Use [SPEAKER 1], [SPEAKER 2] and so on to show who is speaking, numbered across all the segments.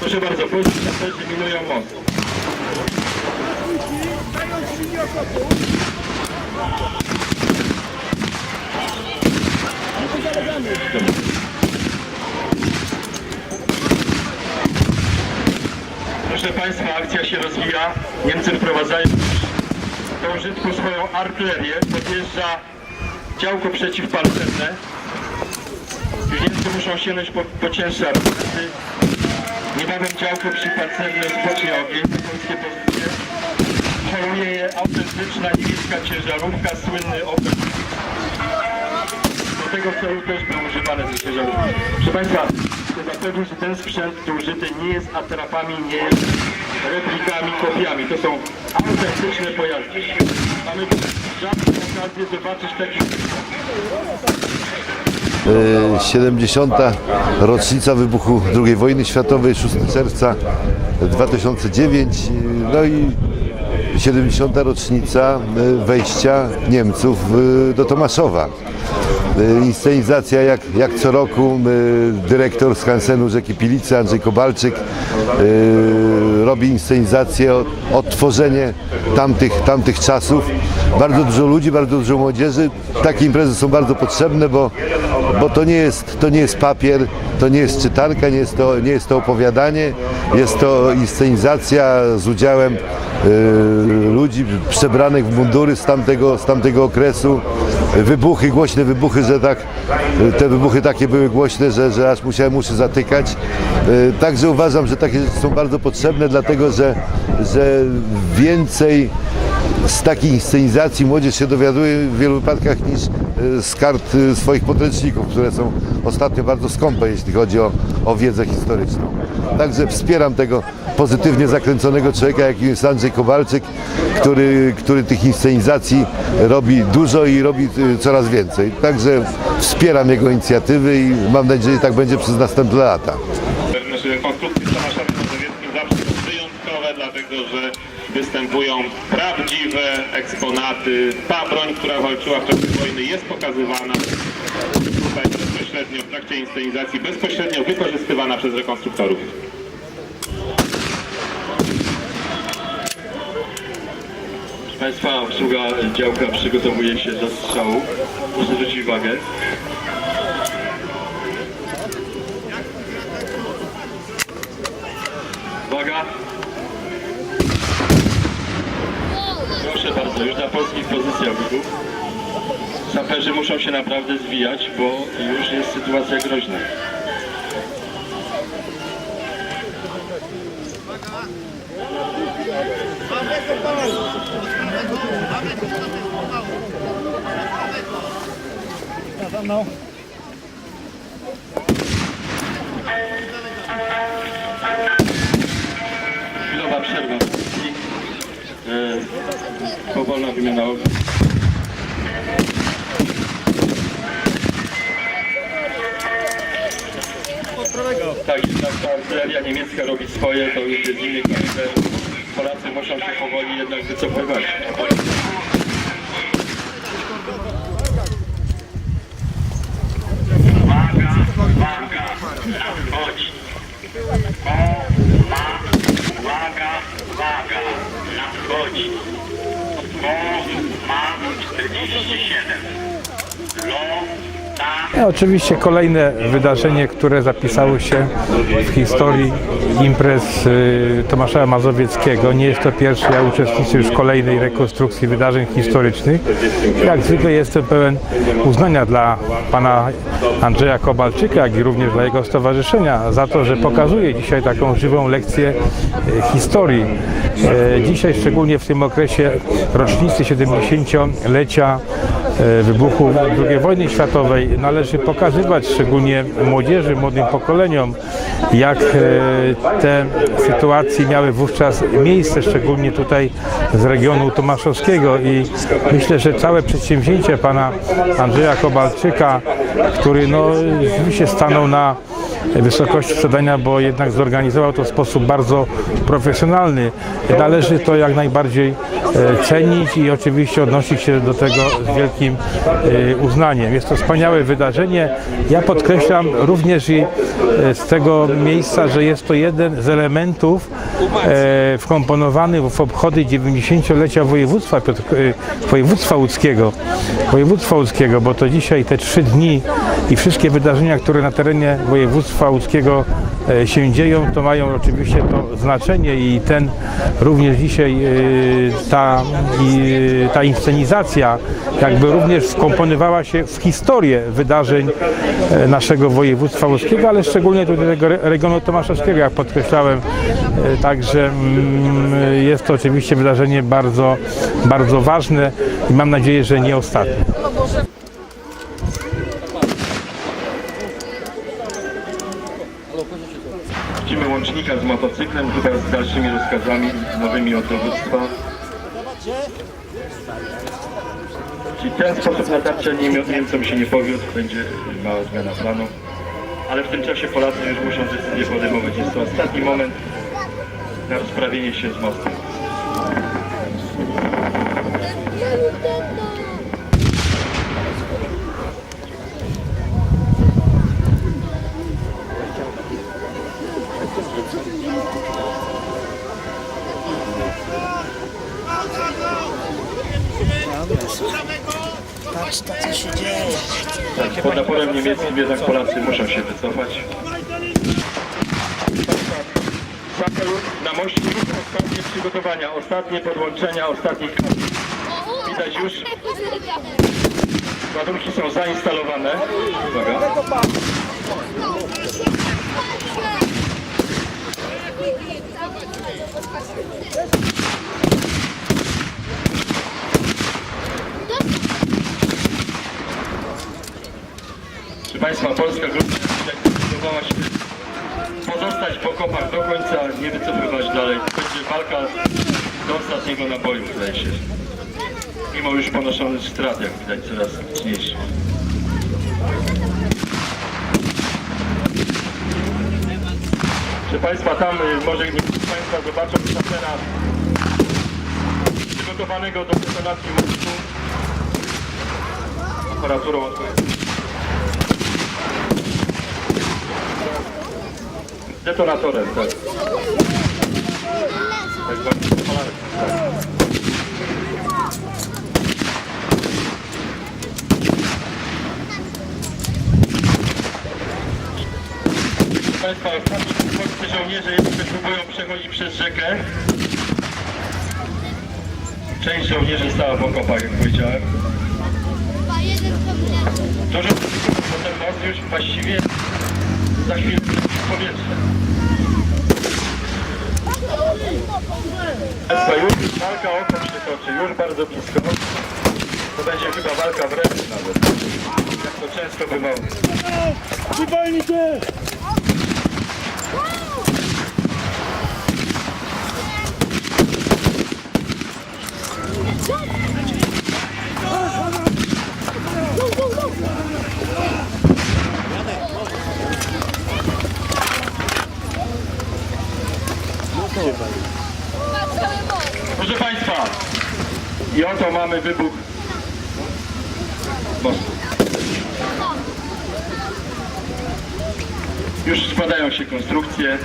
[SPEAKER 1] Proszę bardzo, polscy saperzy minują most. Proszę Państwa, akcja się rozwija. Niemcy wprowadzają do użytku swoją artylerię. Podjeżdża działko przeciwpancerne. Niemcy muszą sięgnąć po, po cięższe. Niebawem działko przeciwpancerne spocznie ogień na polskie pozycje. Holuje je autentyczna niemiecka ciężarówka, słynny Opel. Do tego celu też był używany te ciężarówki. Proszę Państwa, chcę zapewnić, że ten sprzęt tu użyty nie jest atrapami, nie jest replikami, kopiami. To są autentyczne pojazdy. Mamy rzadką okazję zobaczyć taki
[SPEAKER 2] E, 70. rocznica wybuchu II wojny światowej, 6 czerwca 2009, e, no i 70. rocznica e, wejścia Niemców e, do Tomaszowa. E, Inscenizacja jak, jak co roku, e, dyrektor z Hansenu Rzeki Pilicy, Andrzej Kowalczyk, e, robi inscenizację, od- odtworzenie tamtych, tamtych czasów. Bardzo dużo ludzi, bardzo dużo młodzieży. Takie imprezy są bardzo potrzebne, bo, bo to, nie jest, to nie jest papier, to nie jest czytanka, nie jest to, nie jest to opowiadanie, jest to inscenizacja z udziałem ludzi przebranych w mundury z tamtego, z tamtego okresu. Wybuchy, głośne wybuchy, że tak, te wybuchy takie były głośne, że, że aż musiałem uszy zatykać. E, Także uważam, że takie rzeczy są bardzo potrzebne, dlatego że, że więcej z takich inscenizacji młodzież się dowiaduje w wielu wypadkach niż e, z kart e, swoich podręczników, które są ostatnio bardzo skąpe, jeśli chodzi o, o wiedzę historyczną. Także wspieram tego pozytywnie zakręconego człowieka, jakim jest Andrzej Kowalczyk, który, który tych inscenizacji robi dużo i robi e, coraz więcej. Także wspieram jego inicjatywy i mam nadzieję, że tak będzie przez następne lata.
[SPEAKER 3] Znaczy konstrukcje z Tomaszem Mazowieckim zawsze są wyjątkowe, dlatego że występują prawdziwe eksponaty. Ta broń, która walczyła w czasie wojny jest pokazywana tutaj bezpośrednio w trakcie inscenizacji, bezpośrednio wykorzystywana przez rekonstruktorów.
[SPEAKER 1] Proszę Państwa, obsługa działka przygotowuje się do strzału. Proszę zwrócić uwagę. Uwaga. Proszę bardzo, już na polskich pozycjach wybuch. Saperzy muszą się naprawdę zwijać, bo już jest sytuacja groźna. Chwilowa przerwa. E, powolna wymiana ognia. Tak, jednak ta artyleria niemiecka robi swoje, to już jest inny kaliber. Polacy muszą się powoli jednak wycofywać.
[SPEAKER 4] Uwaga, uwaga, nadchodzi. O, ma, uwaga, uwaga, nadchodzi. O, ma 47. Lo,
[SPEAKER 5] I oczywiście kolejne wydarzenie, które zapisało się w historii imprez y, Tomasza Mazowieckiego. Nie jest to pierwszy, ja uczestniczę już w kolejnej rekonstrukcji wydarzeń historycznych. Jak zwykle jestem pełen uznania dla pana Andrzeja Kobalczyka, jak i również dla jego stowarzyszenia za to, że pokazuje dzisiaj taką żywą lekcję y, historii. E, Dzisiaj, szczególnie w tym okresie rocznicy 70-lecia e, wybuchu II wojny światowej należy pokazywać szczególnie młodzieży, młodym pokoleniom, jak e, te sytuacje miały wówczas miejsce, szczególnie tutaj z regionu tomaszowskiego. I myślę, że całe przedsięwzięcie pana Andrzeja Kobalczyka, który no, rzeczywiście stanął na wysokości zadania, bo jednak zorganizował to w sposób bardzo profesjonalny. Należy to jak najbardziej e, cenić i oczywiście odnosić się do tego z wielkim e, uznaniem. Jest to wspaniałe wydarzenie. Ja podkreślam również i e, z tego miejsca, że jest to jeden z elementów wkomponowanych w obchody 90-lecia województwa, województwa łódzkiego. Województwa łódzkiego, bo to dzisiaj te trzy dni i wszystkie wydarzenia, które na terenie województwa łódzkiego e, się dzieją, to mają oczywiście to znaczenie i ten również dzisiaj e, ta, i, ta inscenizacja jakby również wkomponowała się w historię wydarzeń e, naszego województwa łódzkiego, ale szczególnie tutaj tego re- regionu tomaszowskiego, jak podkreślałem. E, Także mm, jest to oczywiście wydarzenie bardzo, bardzo ważne i mam nadzieję, że nie ostatnie.
[SPEAKER 1] Widzimy łącznika z motocyklem, chyba z dalszymi rozkazami nowymi od dowództwa. Czyli ten sposób natarcia Niemcom się nie powiódł, będzie mała zmiana planu. Ale w tym czasie Polacy już muszą decyzję podejmować. Jest to ostatni moment na rozprawienie się z mostem.
[SPEAKER 6] Patrz to, co się dzieje.
[SPEAKER 1] Tak, pod naporem niemieckim jednak Polacy muszą się wycofać. Na moście już ostatnie przygotowania, ostatnie podłączenia, ostatnich kabli. Widać już, ładunki są zainstalowane. Uwaga Państwa, polska grupa zdecydowała się pozostać po kopach do końca, nie wycofywać dalej. Będzie walka ostatniego naboju, zdaje się. Mimo już ponoszonych strat, jak widać, coraz liczniejszych. Proszę Państwa, tam y, może niektórzy z Państwa zobaczą szatera przygotowanego do detonacji mostu aparaturą. Detonatorem, tak. Tak zwany polarek. Proszę Państwa, ostatni polscy żołnierze jeszcze próbują przechodzić przez rzekę. Część żołnierzy stała w okopach, jak powiedziałem. Dużo potem most już właściwie za chwilę w powietrze. Już walka o się toczy, już bardzo blisko. To będzie chyba walka wręcz nawet. Jak to często bywało. Proszę Państwa, i oto mamy wybuch mostu. Już składają się konstrukcje.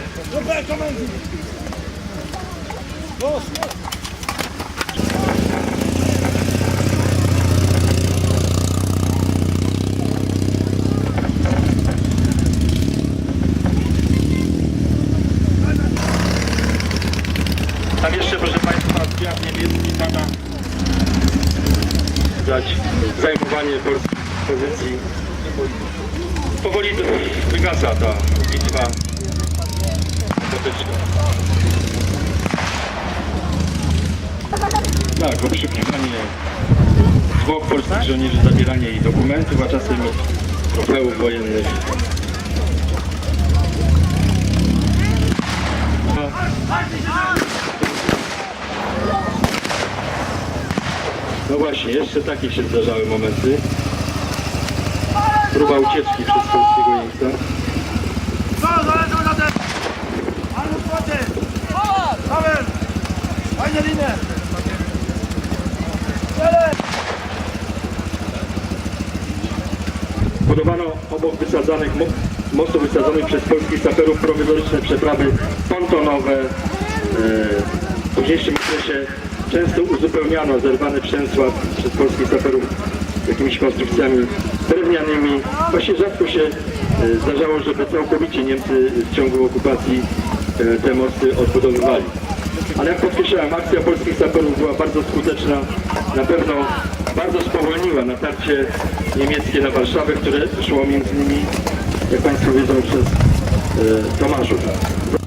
[SPEAKER 1] Tam jeszcze, proszę Państwa, zwiat niemiecki pada dać zajmowanie pozycji. Powoli wygasa ta bitwa potyczna. Tak, obszukiwanie zwłok polskich żołnierzy, zabieranie ich dokumentów, a czasem trofeów wojennych. właśnie, jeszcze takie się zdarzały momenty. Próba ucieczki przez polskiego jeńca. Fajne obok wysadzanych, mocno wysadzonych przez polskich saperów prowizoryczne przeprawy pontonowe. E, w późniejszym okresie często uzupełniano zerwany przęsław przez polskich saperów jakimiś konstrukcjami drewnianymi. Właśnie rzadko się e, zdarzało, żeby całkowicie Niemcy w ciągu okupacji e, te mosty odbudowywali. Ale jak podkreślałem, akcja polskich saperów była bardzo skuteczna. Na pewno bardzo spowolniła natarcie niemieckie na Warszawę, które szło między innymi, jak Państwo wiedzą, przez e, Tomaszów.